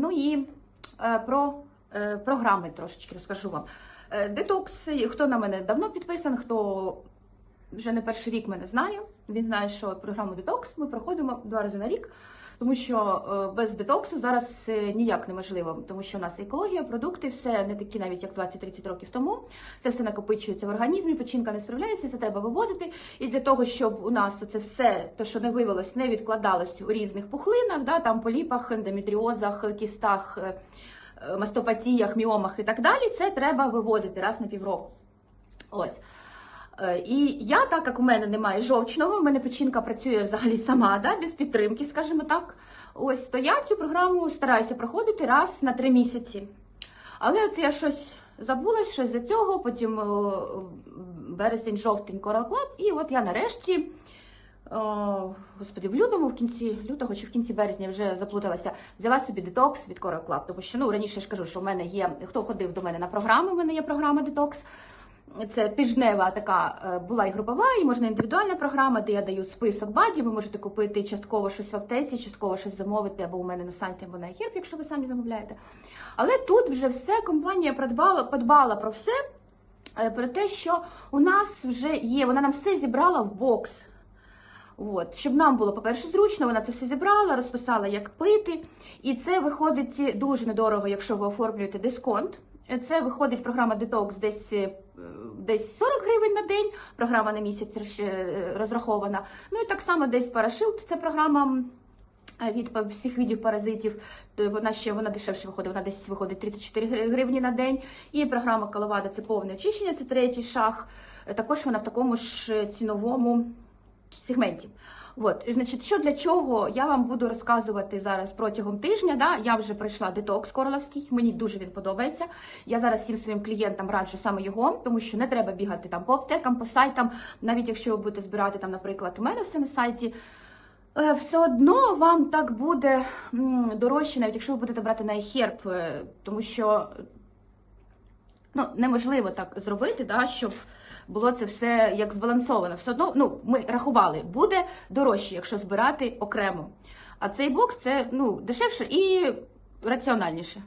Ну і е, про е, програми трошечки розкажу вам. Е, Детокс, хто на мене давно підписаний, хто вже не перший рік мене знає. Він знає, що програму детокс ми проходимо два рази на рік, тому що е, без детоксу зараз е, ніяк неможливо, тому що у нас екологія, продукти, все не такі, навіть як 20-30 років тому. Це все накопичується в організмі, печінка не справляється, це треба виводити. І для того, щоб у нас це все, те, що не вивелось, не відкладалось у різних пухлинах, да, там поліпах, ендометріозах, кістах. е, Мастопатіях, міомах і так далі, це треба виводити раз на півроку. Ось. Е, І я, так як у мене немає жовчного, у мене печінка працює взагалі сама, да, без підтримки, скажімо так. Ось то я цю програму стараюся проходити раз на три місяці. Але оце я щось забула, щось за цього, потім березень, жовтень, Coral Club, і от я нарешті. О, господи, в лютому, в кінці лютого чи в кінці березня вже заплуталася, взяла собі детокс від Coral Club, тому що ну раніше я ж кажу, що в мене є хто ходив до мене на програми, в мене є програма детокс. Це тижнева така е, була і групова, і можна індивідуальна програма, де я даю список бадів. Ви можете купити частково щось в аптеці, частково щось замовити або у мене на сайті, або на Herb, якщо ви самі замовляєте. Але тут вже все компанія подбала, подбала про все, е, про те, що у нас вже є, вона нам все зібрала в бокс. От, щоб нам було, по-перше, зручно, вона це все зібрала, розписала, як пити. І це виходить дуже недорого, якщо ви оформлюєте дисконт. Це виходить програма Detox десь, е, десь 40 гривень на день, програма на місяць е, розрахована. Ну і так само десь Парашилд, це програма е, від всіх видів паразитів. Вона ще вона дешевше виходить, вона десь виходить 34 гривні на день. І програма Калавада це повне очищення, це третій шаг. Також вона в такому ж ціновому сегменті. От, значить, що для чого я вам буду розказувати зараз протягом тижня. Да? Я вже пройшла детокс королевський, мені дуже він подобається. Я зараз всім своїм клієнтам раджу саме його, тому що не треба бігати там по аптекам, по сайтам, навіть якщо ви будете збирати там, наприклад, у мене все на сайті. е, Все одно вам так буде дорожче, навіть якщо ви будете брати на iHerb, е, тому що ну, неможливо так зробити, да, щоб було це все як збалансовано. Все одно, ну, ми рахували, буде дорожче, якщо збирати окремо. А цей бокс це ну, дешевше і раціональніше.